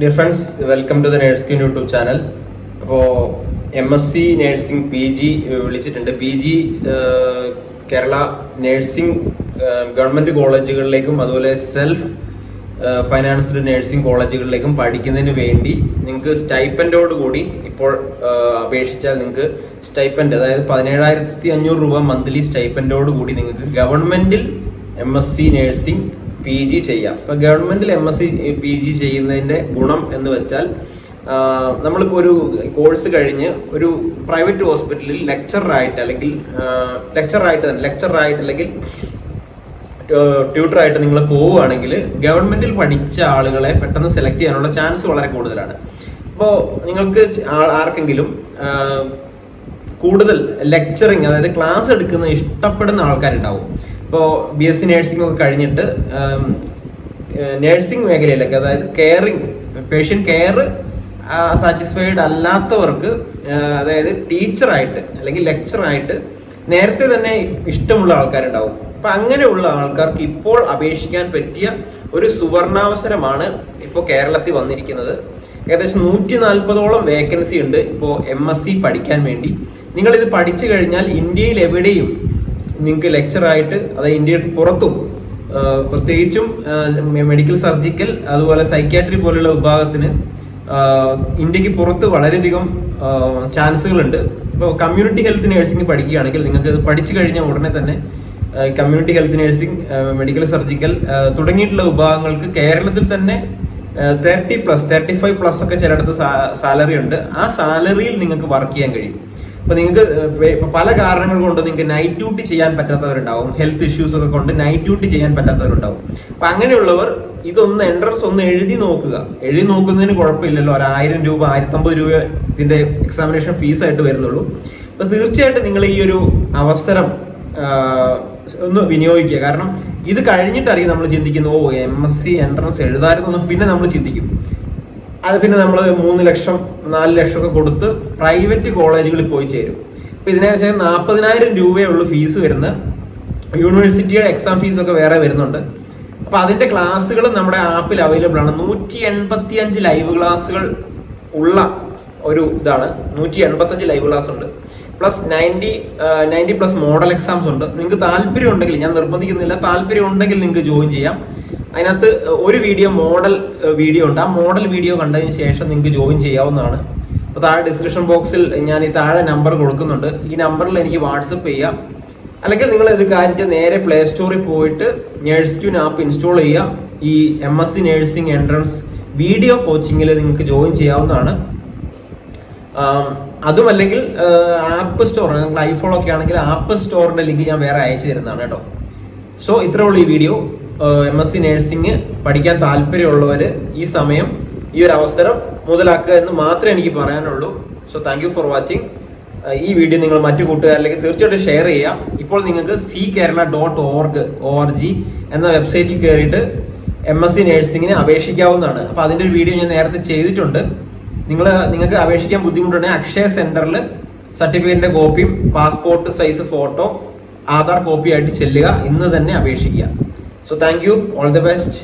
Dear friends welcome to the nursing YouTube channel അപ്പോൾ M S C nursing P G വിളിച്ചിട്ടുണ്ട്. P G Kerala nursing government കോളേജുകളിലേക്കും അതുപോലെ self ഫൈനാൻസ്ഡ് nursing കോളേജുകളിലേക്കും പഠിക്കുന്നതിന് വേണ്ടി നിങ്ങൾക്ക് സ്റ്റൈപ്പൻഡോട് കൂടി ഇപ്പോൾ അപേക്ഷിച്ചാൽ നിങ്ങൾക്ക് സ്റ്റൈപ്പൻഡ് അതായത് പതിനേഴായിരത്തി അഞ്ഞൂറ് രൂപ മന്ത്ലി സ്റ്റൈപ്പൻഡോട് കൂടി നിങ്ങൾക്ക് ഗവൺമെന്റിൽ M S C nursing P G ചെയ്യാം. ഇപ്പൊ ഗവൺമെന്റിൽ M S C P G ചെയ്യുന്നതിന്റെ ഗുണം എന്ന് വെച്ചാൽ നമ്മളിപ്പോൾ നമ്മളിപ്പോ ഒരു കോഴ്സ് കഴിഞ്ഞ് ഒരു പ്രൈവറ്റ് ഹോസ്പിറ്റലിൽ ലെക്ചറായിട്ട് അല്ലെങ്കിൽ ലെക്ചറായിട്ട് തന്നെ ലെക്ചറായിട്ട് അല്ലെങ്കിൽ ട്യൂട്ടറായിട്ട് നിങ്ങൾ പോവുകയാണെങ്കിൽ ഗവൺമെന്റിൽ പഠിച്ച ആളുകളെ പെട്ടെന്ന് സെലക്ട് ചെയ്യാനുള്ള ചാൻസ് വളരെ കൂടുതലാണ്. അപ്പോൾ നിങ്ങൾക്ക് ആർക്കെങ്കിലും കൂടുതൽ ലെക്ചറിങ് അതായത് ക്ലാസ് എടുക്കുന്ന ഇഷ്ടപ്പെടുന്ന ആൾക്കാരുണ്ടാവും. ഇപ്പോൾ ബി എസ് സി നേഴ്സിംഗ് ഒക്കെ കഴിഞ്ഞിട്ട് നേഴ്സിംഗ് മേഖലയിലൊക്കെ അതായത് കെയറിങ് പേഷ്യന്റ് കെയർ സാറ്റിസ്ഫൈഡ് അല്ലാത്തവർക്ക് അതായത് ടീച്ചറായിട്ട് അല്ലെങ്കിൽ ലെക്ചറായിട്ട് നേരത്തെ തന്നെ ഇഷ്ടമുള്ള ആൾക്കാരുണ്ടാവും. അപ്പൊ അങ്ങനെയുള്ള ആൾക്കാർക്ക് ഇപ്പോൾ അപേക്ഷിക്കാൻ പറ്റിയ ഒരു സുവർണാവസരമാണ് ഇപ്പോൾ കേരളത്തിൽ വന്നിരിക്കുന്നത്. ഏകദേശം നൂറ്റി നാൽപ്പതോളം വേക്കൻസി ഉണ്ട് ഇപ്പോൾ എം എസ് സി പഠിക്കാൻ വേണ്ടി. നിങ്ങൾ ഇത് പഠിച്ചു കഴിഞ്ഞാൽ ഇന്ത്യയിൽ എവിടെയും നിങ്ങൾക്ക് ലെക്ചറായിട്ട് അത് ഇന്ത്യയ്ക്ക് പുറത്തും പ്രത്യേകിച്ചും മെഡിക്കൽ സർജിക്കൽ അതുപോലെ സൈക്യാട്രി പോലുള്ള വിഭാഗത്തിന് ഇന്ത്യയ്ക്ക് പുറത്ത് വളരെയധികം ചാൻസുകളുണ്ട്. ഇപ്പോൾ കമ്മ്യൂണിറ്റി ഹെൽത്ത് നേഴ്സിംഗ് പഠിക്കുകയാണെങ്കിൽ നിങ്ങൾക്ക് പഠിച്ചു കഴിഞ്ഞ ഉടനെ തന്നെ community health nursing medical surgical തുടങ്ങിയിട്ടുള്ള വിഭാഗങ്ങൾക്ക് കേരളത്തിൽ തന്നെ thirty plus thirty five plus ഒക്കെ ചിലയിടത്ത് സാലറി ഉണ്ട്. ആ സാലറിയിൽ നിങ്ങൾക്ക് വർക്ക് ചെയ്യാൻ കഴിയും. അപ്പൊ നിങ്ങൾക്ക് പല കാരണങ്ങൾ കൊണ്ട് നിങ്ങൾക്ക് നൈറ്റ് ഡ്യൂട്ടി ചെയ്യാൻ പറ്റാത്തവരുണ്ടാവും. ഹെൽത്ത് ഇഷ്യൂസ് ഒക്കെ കൊണ്ട് നൈറ്റ് ഡ്യൂട്ടി ചെയ്യാൻ പറ്റാത്തവരുണ്ടാവും. അപ്പൊ അങ്ങനെയുള്ളവർ ഇതൊന്ന് എൻട്രൻസ് ഒന്ന് എഴുതി നോക്കുക. എഴുതി നോക്കുന്നതിന് കുഴപ്പമില്ലല്ലോ. ഒരു ആയിരം രൂപ ആയിരത്തമ്പത് രൂപ ഇതിന്റെ എക്സാമിനേഷൻ ഫീസ് ആയിട്ട് വരുന്നുള്ളൂ. അപ്പൊ തീർച്ചയായിട്ടും നിങ്ങൾ ഈ ഒരു അവസരം ഒന്ന് വിനിയോഗിക്കുക. കാരണം ഇത് കഴിഞ്ഞിട്ടറിയും നമ്മൾ ചിന്തിക്കുന്നു ഓ എം എസ് സി എൻട്രൻസ് എഴുതാമായിരുന്നു പിന്നെ നമ്മൾ ചിന്തിക്കും. അത് പിന്നെ നമ്മൾ മൂന്ന് ലക്ഷം നാല് ലക്ഷം ഒക്കെ കൊടുത്ത് പ്രൈവറ്റ് കോളേജുകളിൽ പോയി ചേരും. അപ്പൊ ഇതിനേശം നാൽപ്പതിനായിരം രൂപയേ ഉള്ളൂ ഫീസ് വരുന്ന യൂണിവേഴ്സിറ്റിയുടെ എക്സാം ഫീസ് ഒക്കെ വേറെ വരുന്നുണ്ട്. അപ്പൊ അതിന്റെ ക്ലാസ്സുകൾ നമ്മുടെ ആപ്പിൽ അവൈലബിൾ ആണ്. നൂറ്റി എൺപത്തി അഞ്ച് ലൈവ് ക്ലാസ്സുകൾ ഉള്ള ഒരു ഇതാണ്. നൂറ്റി എൺപത്തി അഞ്ച് ലൈവ് ക്ലാസ് ഉണ്ട് plus ninety ninety plus model exams ഉണ്ട്. നിങ്ങൾക്ക് താല്പര്യം ഉണ്ടെങ്കിൽ ഞാൻ നിർബന്ധിക്കുന്നില്ല താല്പര്യം ഉണ്ടെങ്കിൽ നിങ്ങൾക്ക് ജോയിൻ ചെയ്യാം. അതിനകത്ത് ഒരു വീഡിയോ മോഡൽ വീഡിയോ ഉണ്ട്. ആ മോഡൽ വീഡിയോ കണ്ടതിന് ശേഷം നിങ്ങൾക്ക് ജോയിൻ ചെയ്യാവുന്നതാണ്. അപ്പോൾ താഴെ ഡിസ്ക്രിപ്ഷൻ ബോക്സിൽ ഞാൻ ഈ താഴെ നമ്പർ കൊടുക്കുന്നുണ്ട്. ഈ നമ്പറിൽ എനിക്ക് വാട്സപ്പ് ചെയ്യാം. അല്ലെങ്കിൽ നിങ്ങൾ ഇത് കാര്യം നേരെ പ്ലേ സ്റ്റോറിൽ പോയിട്ട് നേഴ്സ് ക്യൂൻ ആപ്പ് ഇൻസ്റ്റാൾ ചെയ്യുക. ഈ M S C nursing entrance video കോച്ചിങ്ങിൽ നിങ്ങൾക്ക് ജോയിൻ ചെയ്യാവുന്നതാണ്. ആം, അതുമല്ലെങ്കിൽ ആപ്പ് സ്റ്റോർ നിങ്ങൾ ഐഫോൺ ഒക്കെ ആണെങ്കിൽ ആപ്പ് സ്റ്റോറിന്റെ ലിങ്ക് ഞാൻ വേറെ അയച്ചു തരുന്നതാണ് കേട്ടോ. സോ ഇത്രേ ഉള്ളൂ ഈ video M S C nursing പഠിക്കാൻ താല്പര്യമുള്ളവര് ഈ സമയം ഈ ഒരു അവസരം മുതലാക്കുക എന്ന് മാത്രമേ എനിക്ക് പറയാനുള്ളൂ. So thank you for watching ഈ വീഡിയോ നിങ്ങൾ മറ്റു കൂട്ടുകാരിലേക്ക് തീർച്ചയായിട്ടും ഷെയർ ചെയ്യാം ഇപ്പോൾ നിങ്ങൾക്ക് C Kerala dot org O R G എന്ന വെബ്സൈറ്റിൽ കയറിയിട്ട് എം എസ് സി നേഴ്സിംഗിന് അപേക്ഷിക്കാവുന്നതാണ്. അപ്പൊ അതിന്റെ ഒരു വീഡിയോ ഞാൻ നേരത്തെ ചെയ്തിട്ടുണ്ട്. നിങ്ങൾ നിങ്ങൾക്ക് അപേക്ഷിക്കാൻ ബുദ്ധിമുട്ടുണ്ടെങ്കിൽ അക്ഷയ സെന്ററിൽ സർട്ടിഫിക്കറ്റിന്റെ കോപ്പിയും passport size photo Aadhaar copy ആയിട്ട് ചെല്ലുക. ഇന്ന് തന്നെ അപേക്ഷിക്കുക. So thank you all the best